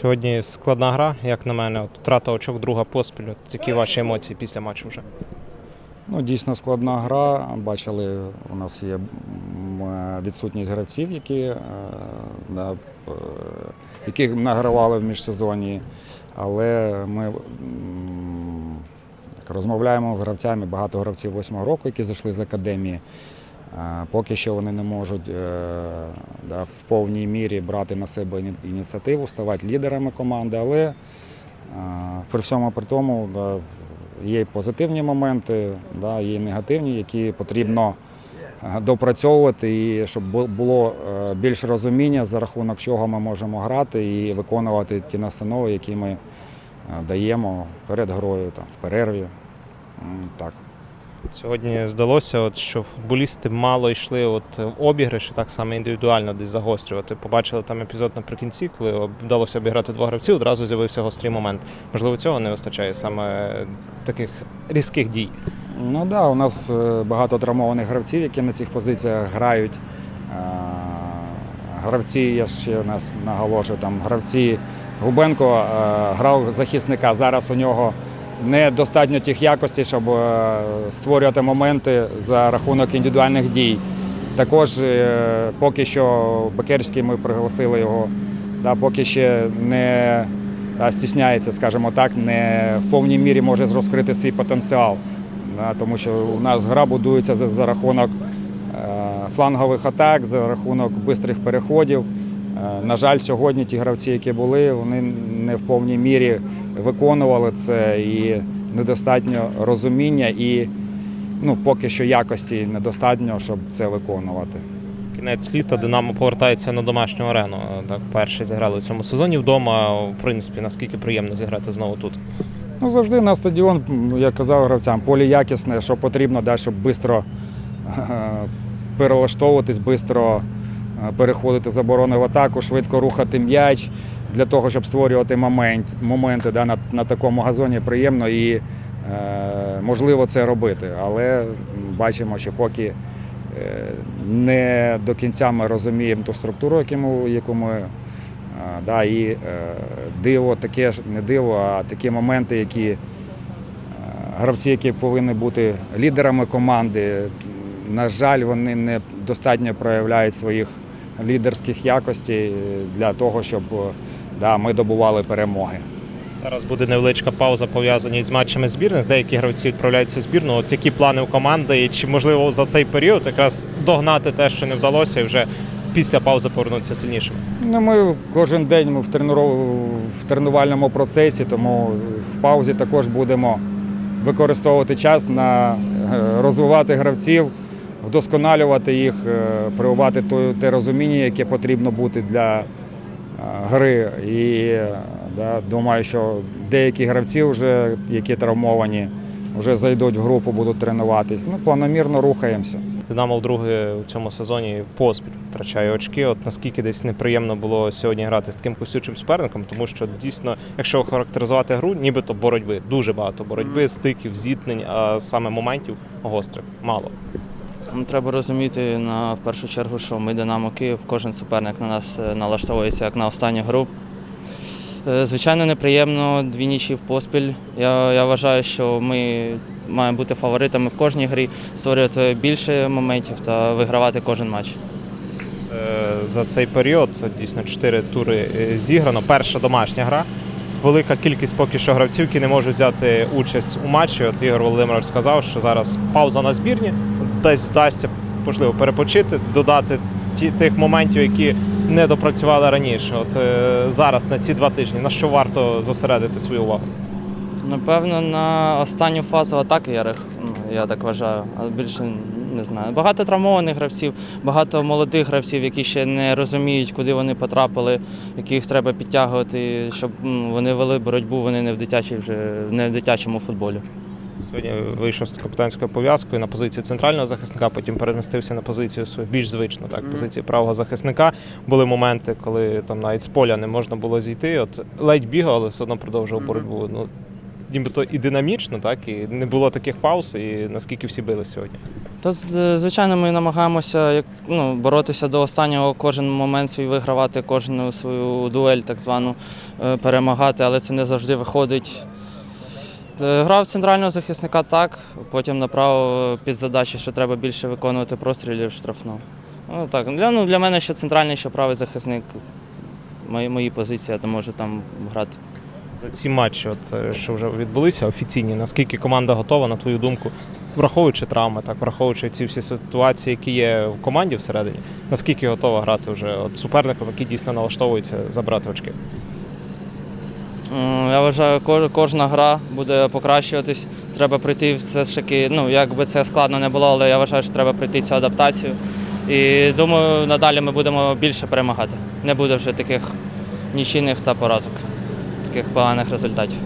Сьогодні складна гра, як на мене. От, втрата очок, друга поспіль. От, які ваші емоції після матчу вже? Ну, дійсно складна гра. Бачили, у нас є е, відсутність гравців, які, е, да, е, яких награвали в міжсезоні. Але ми розмовляємо з гравцями, багато гравців восьмого року, які зайшли з академії. Поки що вони не можуть е, да, в повній мірі брати на себе ініціативу, ставати лідерами команди, але е, при всьому при тому да, є позитивні моменти, да, є негативні, які потрібно е, допрацьовувати, і щоб було е, більш розуміння, за рахунок чого ми можемо грати і виконувати ті настанови, які ми даємо перед грою, там, в перерві. Так. Сьогодні здалося, от, що футболісти мало йшли от, в обіграші, так само індивідуально десь загострювати. Побачили там епізод наприкінці, коли вдалося обіграти двох гравців, одразу з'явився гострий момент. Можливо, цього не вистачає саме таких різких дій. Ну так, да, у нас е, багато травмованих гравців, які на цих позиціях грають. Е, Гравці, я ще нас наголошую, там гравці Губенко е, грав захисника. Зараз у нього недостатньо тих якостей, щоб е, створювати моменти за рахунок індивідуальних дій. Також е, поки що Бекерський ми пригласили його, да, поки ще не да, стісняється, скажімо так, не в повній мірі може розкрити свій потенціал. Да, тому що у нас гра будується за, за рахунок е, флангових атак, за рахунок швидких переходів. Е, на жаль, сьогодні ті гравці, які були, вони не в повній мірі виконували це і недостатньо розуміння, і ну, поки що якості недостатньо, щоб це виконувати. Кінець літа Динамо повертається на домашню арену. Так, перший зіграли в цьому сезоні вдома. В принципі, наскільки приємно зіграти знову тут. Ну, завжди на стадіон, як казав гравцям, поле якісне, що потрібно, да, щоб швидко перелаштовуватись, швидко переходити з оборони в атаку, швидко рухати м'яч для того, щоб створювати момент, моменти да, на, на такому газоні приємно і е, можливо це робити. Але бачимо, що поки е, не до кінця ми розуміємо ту структуру, яку ми, яку ми е, да, і е, диво таке ж не диво, а такі моменти, які е, гравці, які повинні бути лідерами команди, на жаль, вони не достатньо проявляють своїх лідерських якостей для того, щоб е, да, ми добували перемоги. Зараз буде невеличка пауза пов'язана з матчами збірних. Деякі гравці відправляються в збірну. От які плани у команди, і чи можливо за цей період якраз догнати те, що не вдалося, і вже після паузи повернутися сильнішими? Ну, ми кожен день ми в, тренуров... в тренувальному процесі, тому в паузі також будемо використовувати час на е, розвивати гравців, вдосконалювати їх, е, прививати те розуміння, яке потрібно бути для е, гри. І да, думаю, що деякі гравці, вже, які травмовані, вже зайдуть в групу, будуть тренуватись. Ну, планомірно рухаємося. Динамо вдруге у цьому сезоні поспіль втрачає очки. От наскільки десь неприємно було сьогодні грати з таким косючим суперником, тому що дійсно, якщо характеризувати гру, нібито боротьби, дуже багато боротьби, стиків, зіткнень, а саме моментів гострих мало. Треба розуміти на в першу чергу, що ми Динамо Київ, кожен суперник на нас е, налаштовується як на останню гру. Е, Звичайно, неприємно дві нічі в поспіль. Я, я вважаю, що ми маємо бути фаворитами в кожній грі, створювати більше моментів та вигравати кожен матч. Е, За цей період дійсно чотири тури зіграно. Перша домашня гра. Велика кількість поки що гравців, які не можуть взяти участь у матчі. От Ігор Володимирович сказав, що зараз пауза на збірні, десь вдасться можливо перепочити, додати ті, тих моментів, які не допрацювали раніше. От е, зараз на ці два тижні на що варто зосередити свою увагу? Напевно, на останню фазу атаки я, ну, я так вважаю, а більше не знаю. Багато травмованих гравців, багато молодих гравців, які ще не розуміють, куди вони потрапили, яких треба підтягувати, щоб вони вели боротьбу, вони не в дитячій вже не в дитячому футболі. Сьогодні вийшов з капітанською пов'язкою на позицію центрального захисника, потім перемістився на позицію свою більш звичну, так, позицію правого захисника. Були моменти, коли там навіть з поля не можна було зійти. От ледь бігав, але все одно продовжував боротьбу. Ну, нібито і динамічно, так і не було таких пауз, і наскільки всі били сьогодні. Та звичайно, ми намагаємося як, ну, боротися до останнього, кожен момент свій вигравати, кожну свою дуель, так звану, е, перемагати, але це не завжди виходить. Е, Грав центрального захисника так, потім направо під задачі, що треба більше виконувати прострілів штрафну. Ну, так. Для, ну, для мене що центральний, що правий захисник. Мої, мої позиції, я то можу там грати. За ці матчі, от, е, що вже відбулися, офіційні, наскільки команда готова, на твою думку, враховуючи травми, так, враховуючи ці всі ситуації, які є в команді всередині, наскільки готова грати вже от, суперником, який дійсно налаштовується забрати очки? Я вважаю, кожна гра буде покращуватись. Треба прийти все ж таки, ну як би це складно не було, але я вважаю, що треба прийти цю адаптацію. І думаю, надалі ми будемо більше перемагати. Не буде вже таких нічийних та поразок, таких поганих результатів.